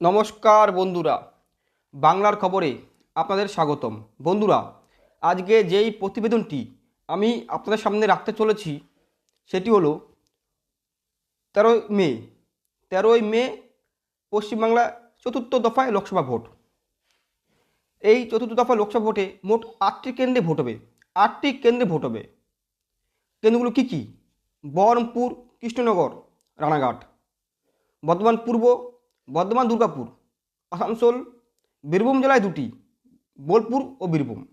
নমস্কার বন্ধুরা, বাংলার খবরে আপনাদের স্বাগতম। বন্ধুরা, আজকে যেই প্রতিবেদনটি আমি আপনাদের সামনে রাখতে চলেছি, সেটি হলো তেরোই মে তেরোই মে পশ্চিমবাংলা চতুর্থ দফায় লোকসভা ভোট। এই চতুর্থ দফায় লোকসভা ভোটে মোট আটটি কেন্দ্রে ভোট হবে। আটটি কেন্দ্রে ভোট হবে। কেন্দ্রগুলো কী কী? বহরমপুর, কৃষ্ণনগর, রানাঘাট। বর্ধমান পূর্ব বর্ধমান, দুর্গাপুর, আসানসোল, বীরভূম জেলায় দুটি, বোলপুর ও বীরভূম,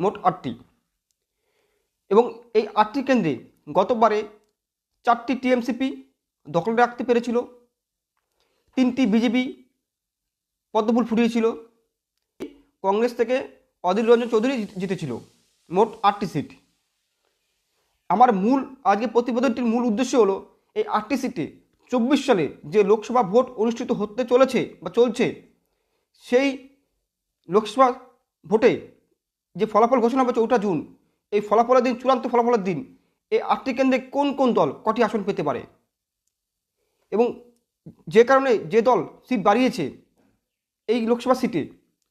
মোট আটটি। এবং এই আটটি কেন্দ্রে গতবারে চারটি টিএমসিপি দখল রাখতে পেরেছিল, তিনটি বিজেপি পদ্মফুল ফুটিয়েছিল, কংগ্রেস থেকে অধীর রঞ্জন চৌধুরী জিত- জিতেছিল, মোট আটটি সিট। আমার মূল, আজকে প্রতিবেদনটির মূল উদ্দেশ্য হলো, এই আটটি সিটে চব্বিশ সালে যে লোকসভা ভোট অনুষ্ঠিত হতে চলেছে বা চলছে, সেই লোকসভা ভোটে যে ফলাফল ঘোষণা হবে চৌঠা জুন, এই ফলাফলের দিন, চূড়ান্ত ফলাফলের দিন, এই আটটি কেন্দ্রে কোন কোন দল কটি আসন পেতে পারে? এবং যে কারণে যে দল সিট বাড়িয়েছে এই লোকসভা সিটে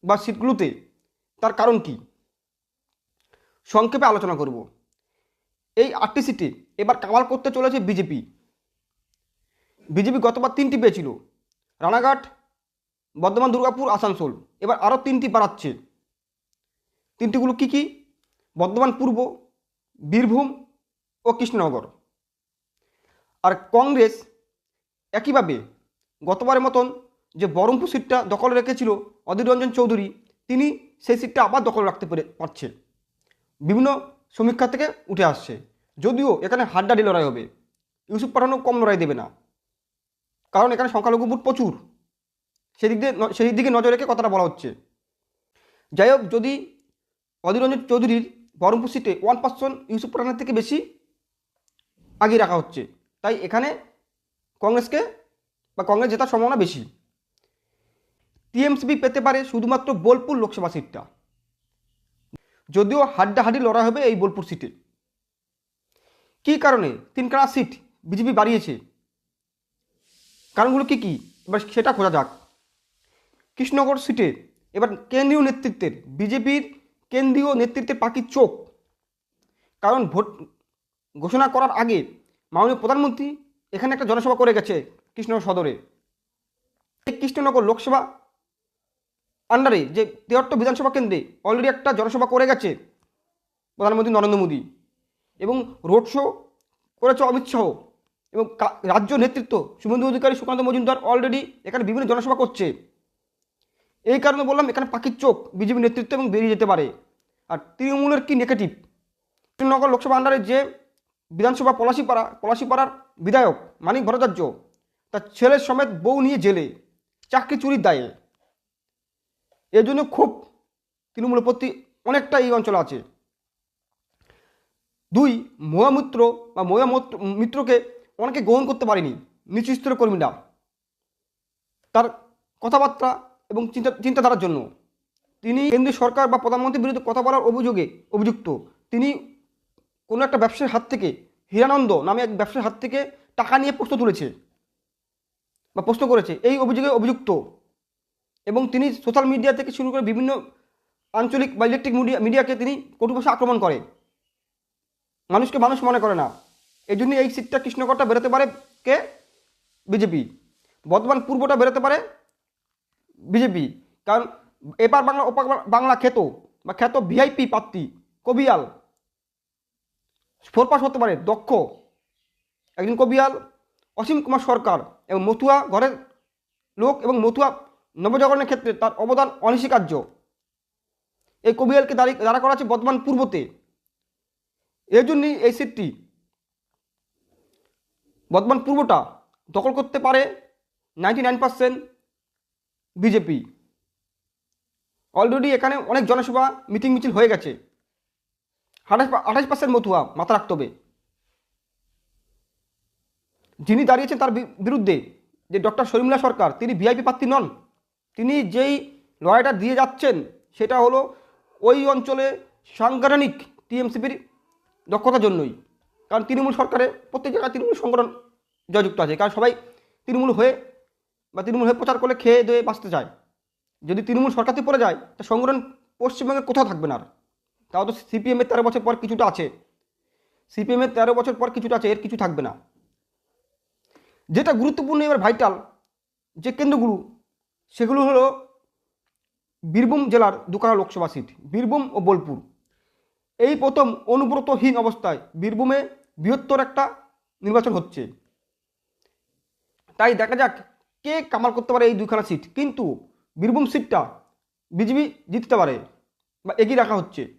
বা সিটগুলোতে, তার কারণ কি? সংক্ষেপে আলোচনা করব। এই আটটি সিটে এবার কামাল করতে চলেছে বিজেপি। বিজেপি গতবার তিনটি পেয়েছিল। রানাঘাট, বর্ধমান, দুর্গাপুর, আসানসোল। এবার আরও তিনটি বাড়াচ্ছে তিনটিগুলো কী কী? বর্ধমান পূর্ব, বীরভূম ও কৃষ্ণনগর। আর কংগ্রেস একইভাবে গতবারের মতন যে বহরমপুর সিটটা দখল রেখেছিল অধীর রঞ্জন চৌধুরী, তিনি সেই সিটটা আবার দখল রাখতে পেরে পারছে। বিভিন্ন সমীক্ষা থেকে উঠে আসছে। যদিও এখানে হাড্ডাডি লড়াই হবে। ইউসুফ পাঠানো কম লড়াই দেবে না। কারণ এখানে সংখ্যালঘু ভোট প্রচুর। সেদিক দিয়ে সেই দিকে নজর রেখে কথাটা বলা হচ্ছে। যাই হোক, যদি অধীর রঞ্জন চৌধুরীর বহরমপুর সিটে ওয়ান পার্সেন্ট ইউসুফ পাঠানের থেকে বেশি আগে রাখা হচ্ছে, তাই এখানে কংগ্রেসকে বা কংগ্রেস জেতার সম্ভাবনা বেশি। টিএমসিপি পেতে পারে শুধুমাত্র বোলপুর লোকসভা সিটটা যদিও হাড্ডাহাড্ডি লড়াই হবে এই বোলপুর সিটে কী কারণে? তিনখানা সিট বিজেপি বাড়িয়েছে। কারণগুলো কী কী? এবার সেটা খোঁজা যাক। কৃষ্ণনগর সিটে এবার কেন্দ্রীয় নেতৃত্বের, বিজেপির কেন্দ্রীয় নেতৃত্বের পাখির চোখ। কারণ ভোট ঘোষণা করার আগে মাননীয় প্রধানমন্ত্রী এখানে একটা জনসভা করে গেছে কৃষ্ণনগর সদরে। এই কৃষ্ণনগর লোকসভা আন্ডারে যে তেহট্ট বিধানসভা কেন্দ্রে অলরেডি একটা জনসভা করে গেছে প্রধানমন্ত্রী নরেন্দ্র মোদী এবং রোড শো করেছে অমিত শাহ। এবং রাজ্য নেতৃত্ব শুভেন্দু অধিকারী সুকান্ত মজুমদার অলরেডি এখানে বিভিন্ন জনসভা করছে। এই কারণে বললাম এখানে পাখির চোখ বিজেপি নেতৃত্ব এবং বেরিয়ে যেতে পারে। আর তৃণমূলের কি নেগেটিভ কৃষ্ণনগর লোকসভা আন্ডারে যে বিধানসভা পলাশিপাড়া, পলাশিপাড়ার বিধায়ক মানিক ভট্টাচার্য, তার ছেলের সমেত বউ নিয়ে জেলে, চাকরি চুরির দায়ে। এর জন্য খুব তৃণমূলের প্রতি অনেকটা এই অঞ্চলে আছে। দুই মহামিত্র বা মহিলা মিত্রকে অনেকে গ্রহণ করতে পারেনি। নিচু স্তরের কর্মীরা। তার কথাবার্তা এবং চিন্তা চিন্তাধারার জন্য। তিনি কেন্দ্রীয় সরকার বা প্রধানমন্ত্রীর বিরুদ্ধে কথা বলার অভিযোগে অভিযুক্ত। তিনি কোনো একটা ব্যবসার হাত থেকে হীরানন্দ নামে এক ব্যবসার হাত থেকে টাকা নিয়ে প্রশ্ন তুলেছে বা প্রশ্ন করেছে। এই অভিযোগে অভিযুক্ত। এবং তিনি সোশ্যাল মিডিয়া থেকে শুরু করে বিভিন্ন আঞ্চলিক বা ইলেকট্রিক মিডিয়া মিডিয়াকে তিনি কটু ভাষা আক্রমণ করে। মানুষকে মানুষ মনে করে না। এই জন্য এই সিটটা কৃষ্ণগড়টা বেরোতে পারে কে? বিজেপি। বর্তমান পূর্বটা বেরোতে পারে বিজেপি। কারণ এপার বাংলা, ওপার বাংলা খ্যাত বা খ্যাত ভিআইপি প্রার্থী কবিয়াল। ফোর পাস হতে পারে, দক্ষ। একজন কবিয়াল, অসীম কুমার সরকার এবং মথুয়া ঘরের লোক এবং মথুয়া নবজাগরণের ক্ষেত্রে তার অবদান অনস্বীকার্য। এই কবিয়ালকে দাঁড়িয়ে দাঁড়া করা আছে বর্তমান পূর্বতে। এর জন্যই এই সিটটি বর্তমান পূর্বটা দখল করতে পারে ninety nine percent BJP. Already এখানে অনেক জনসভা মিটিং মিছিল হয়ে গেছে। আঠাশ আঠাশ পার্সেন্ট মতুয়া মাথা রাখতে হবে। যিনি দাঁড়িয়েছেন তার বিরুদ্ধে যে ডক্টর শর্মিলা সরকার, তিনি ভিআইপি প্রার্থী নন। তিনি যেই লড়াইটা দিয়ে যাচ্ছেন, সেটা হলো ওই অঞ্চলে সাংগঠনিক টিএমসিপির দক্ষতার জন্যই। কারণ তৃণমূল সরকারে প্রত্যেক জায়গায় তৃণমূল সংগঠন জয়যুক্ত আছে। কারণ সবাই তৃণমূল হয়ে বা তৃণমূল হয়ে প্রচার করলে খেয়ে দিয়ে বাঁচতে চায়। যদি তৃণমূল সরকারতে পড়ে যায়, তা সংগঠন পশ্চিমবঙ্গের কোথাও থাকবে না আর। তাও তো সিপিএমের তেরো বছর পর কিছুটা আছে। সিপিএমের তেরো বছর পর কিছুটা আছে, এর কিছু থাকবে না। যেটা গুরুত্বপূর্ণ এবার ভাইটাল যে কেন্দ্রগুলো, সেগুলো হলো বীরভূম জেলার দুখানা লোকসভা সিট, বীরভূম ও বোলপুর। এই প্রথম অনুব্রতহীন অবস্থায় বীরভূমে বৃহত্তর একটা নির্বাচন হচ্ছে। তাই দেখা যাক কে কামাল করতে পারে এই দুইখানা সিট। কিন্তু বীরভূম সিটটা বিজেপি জিততে পারে বা এগিয়ে রাখা হচ্ছে।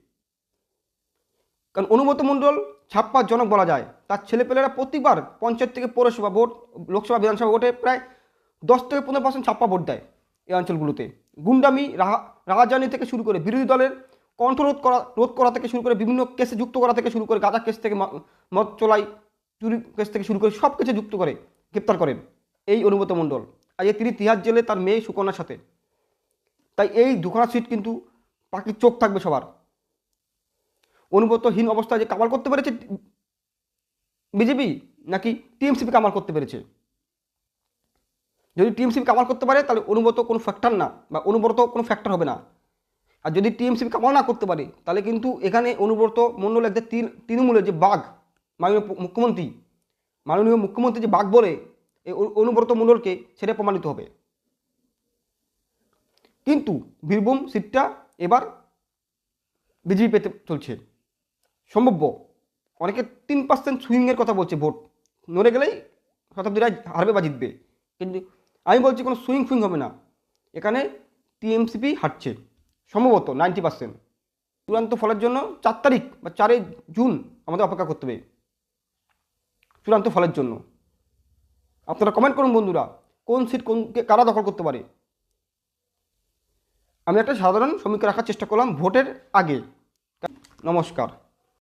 কারণ অনুমত মণ্ডল, ছাপ্পা জনক বলা যায়। তার ছেলেপেলেরা প্রতিবার পঞ্চায়েত থেকে পৌরসভা ভোট, লোকসভা, বিধানসভা ভোটে প্রায় দশ থেকে পনেরো পার্সেন্ট ছাপ্পা ভোট দেয় এই অঞ্চলগুলোতে। গুন্ডামি, রাহা, রাহাজানি থেকে শুরু করে বিরোধী দলের কণ্ঠরোধ করা, রোধ করা থেকে শুরু করে বিভিন্ন কেসে যুক্ত করা থেকে শুরু করে গাঁজা কেস থেকে মদ চোলাই, চুরি কেস থেকে শুরু করে সব কিছু যুক্ত করে, গ্রেপ্তার করেন এই অনুমত মণ্ডল। আজকে তিনি তিহার জেলে তার মেয়ে সুকন্যার সাথে। তাই এই দুখানা সিট কিন্তু পাখির চোখ থাকবে সবার। অনুগতহীন অবস্থায় যে কামাল করতে পেরেছে, বিজেপি নাকি টিএমসিপি কামাল করতে পেরেছে? যদি টিএমসিপি কামাল করতে পারে, তাহলে অনুব্রত কোনো ফ্যাক্টর না বা অনুব্রত কোনো ফ্যাক্টর হবে না। আর যদি টিএমসিপি কামাল না করতে পারে, তাহলে কিন্তু এখানে অনুব্রত মণ্ডল তৃণ- তৃণমূলের যে বাঘ, মাননীয় মুখ্যমন্ত্রী মাননীয় মুখ্যমন্ত্রী যে বাঘ বলে এই অনুব্রত মণ্ডলকে সেটা প্রমাণিত হবে। কিন্তু বীরভূম সিটটা এবার বিজেপি পেতে চলছে। সম্ভাব্য। অনেকে তিন পার্সেন্ট সুইংয়ের কথা বলছে ভোট। নড়ে গেলেই শতাব্দী রায় হারবে বা জিতবে। কিন্তু আমি বলছি কোনো সুইং ফুইং হবে না। এখানে টিএমসিপি হাঁটছে। সম্ভবত নাইনটি পার্সেন্ট। চূড়ান্ত ফলের জন্য চার তারিখ বা চারই জুন আমাদের অপেক্ষা করতে হবে। চূড়ান্ত ফলের জন্য। আপনারা কমেন্ট করুন বন্ধুরা, কোন সিট কোনকে কারা দখল করতে পারে? আমি একটা সাধারণ সমীক্ষা রাখার চেষ্টা করলাম ভোটের আগে। নমস্কার।